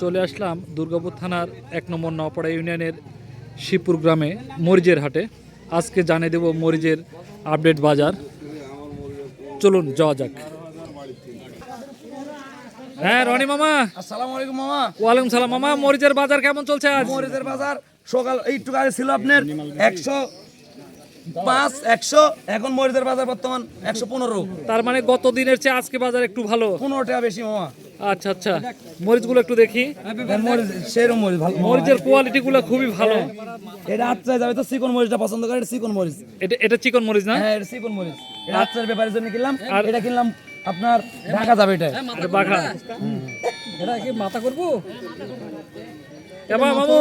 চলে আসলাম দুর্গাপুর থানার এক নম্বর নপাড়া ইউনিয়নের শিবপুর গ্রামে মরিচের হাটে। আজকে জানিয়ে দেব মরিচের আপডেট বাজার। চলুন যাওয়া যাক। হ্যাঁ রনি মামা। আসসালামু আলাইকুম মামা। ওয়ালাইকুম সালাম মামা মরিচের বাজার কেমন চলছে আজ? মরিচের বাজার সকাল এইটুকু আগে ছিল আপনার একশো পাঁচ একশো এখন মরিচের বাজার বর্তমান একশো পনেরো। তার মানে গত দিনের চেয়ে আজকে বাজার একটু ভালো। পনেরো টাকা বেশি মামা। আচ্ছা আচ্ছা। মরিচগুলো একটু দেখি। হ্যাঁ, সেরকম মরিচ ভালো। মরিচের কোয়ালিটিগুলো খুবই ভালো। এটা আচ্ছা যাবে তো চিকন মরিচটা পছন্দ করে এটা চিকন মরিচ। এটা এটা চিকন মরিচ না? হ্যাঁ এটা চিকন মরিচ। এটা আচ্ছার ব্যাপারের জন্য কিনলাম আর এটা কিনলাম আপনার ঢাকা যাবে এটা। এটা বাঘা এটা কি মাথা করব এবার মামু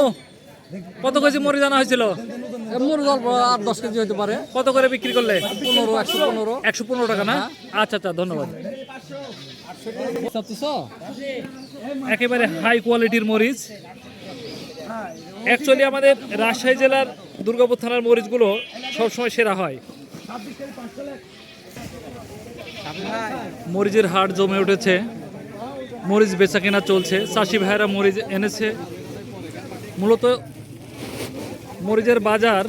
কত কেজি মরিচ আনা হয়েছিল? মরিচ অল্প আট দশ কেজি হতে পারে। কত করে বিক্রি করলে? পনেরো একশো পনেরো। একশো পনেরো টাকা না? আচ্ছা আচ্ছা ধন্যবাদ। একেবারে হাই কোয়ালিটির মরিচ। অ্যাকচুয়ালি আমাদের রাজশাহী জেলার দুর্গাপুর থানার মরিচগুলো সবসময় সেরা হয়। মরিচের হাট জমে উঠেছে। মরিচ বেচা কেনা চলছে। চাষি ভাইয়েরা মরিচ এনেছে। মূলত মরিচের বাজার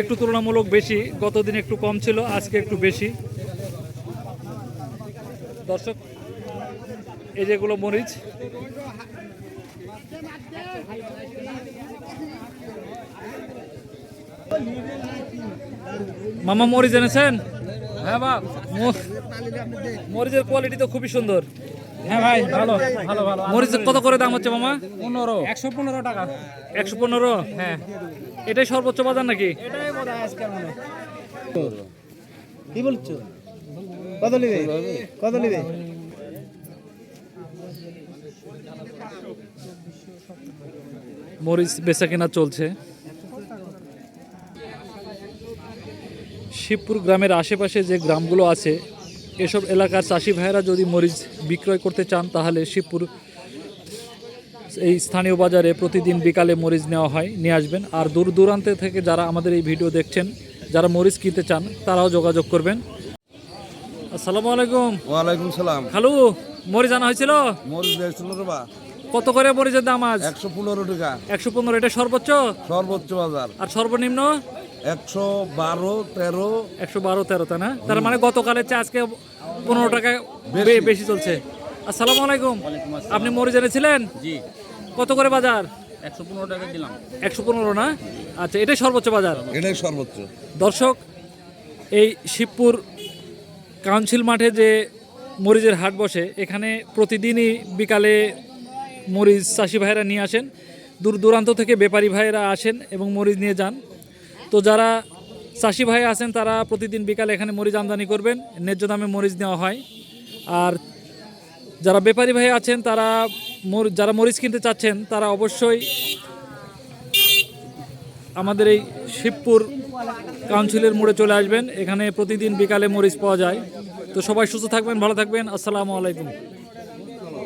একটু তুলনামূলক বেশি। গতদিন একটু কম ছিল, আজকে একটু বেশি। দর্শক এই যেগুলো মরিচ। মামা মরিচ এনেছেন? হ্যাঁ বাপ ম- মরিচের কোয়ালিটি তো খুবই সুন্দর। হ্যাঁ ভাই ভালো ভালো ভালো। মরিচ কত করে দাম হচ্ছে মামা? পনেরো। একশো পনেরো টাকা। একশো পনেরো? হ্যাঁ। এটাই সর্বোচ্চ বাজার নাকি? এটাই হয় মনে। কি বলছো? কত নিবে? কত নিবে? মরিচ বেচা কেনা চলছে। শিবপুর গ্রামের আশেপাশে যে গ্রামগুলো আছে, এসব এলাকার চাষি ভাইয়েরা যদি মরিচ বিক্রয় করতে চান, তাহলে শিবপুর এই স্থানীয় বাজারে প্রতিদিন বিকালে মরিচ নেওয়া হয়, নিয়ে আসবেন। আর দূর দূরান্তে থেকে যারা আমাদের এই ভিডিও দেখছেন, যারা মরিচ কিনতে চান, তারাও যোগাযোগ করবেন। আসসালামু আলাইকুম। ওয়ালাইকুম সালাম। খালু মরিচ আনা হয়েছিল? মরিচ বেচছিল রে বা। কত করে মরিচের দাম আজ? একশো পনেরো টাকা। একশো পনেরো এটা সর্বোচ্চ? সর্বোচ্চ বাজার। আর সর্বনিম্ন? একশো বারো তেরো। একশো বারো তেরো তাই না? তার মানে গতকালের চেয়ে আজকে পনেরো টাকা বেশি। চলছে। আসসালামু আলাইকুম। আপনি মরিচ এনেছিলেন? জি। কত করে বাজার? একশো পনেরো টাকা দিলাম। একশো পনেরো না? আচ্ছা এটাই সর্বোচ্চ বাজার? এটাই সর্বোচ্চ। দর্শক এই শিবপুর কাউন্সিল মাঠে যে মরিচের হাট বসে, এখানে প্রতিদিনই বিকালে মরিচ চাষি ভাইয়েরা নিয়ে আসেন। দূর দূরান্ত থেকে ব্যাপারী ভাইয়েরা আসেন এবং মরিচ নিয়ে যান। তো যারা চাষি ভাই আছেন, তারা প্রতিদিন বিকালে এখানে মরিচ আমদানি করবেন। ন্যায্য দামে মরিচ নেওয়া হয়। আর যারা ব্যাপারী ভাই আছেন, তারা যারা মরিচ কিনতে চাচ্ছেন, তারা অবশ্যই আমাদের এই শিবপুর কাউন্সিলের মোড়ে চলে আসবেন। এখানে প্রতিদিন বিকালে মরিচ পাওয়া যায়। তো সবাই সুস্থ থাকবেন, ভালো থাকবেন। আসসালামু আলাইকুম।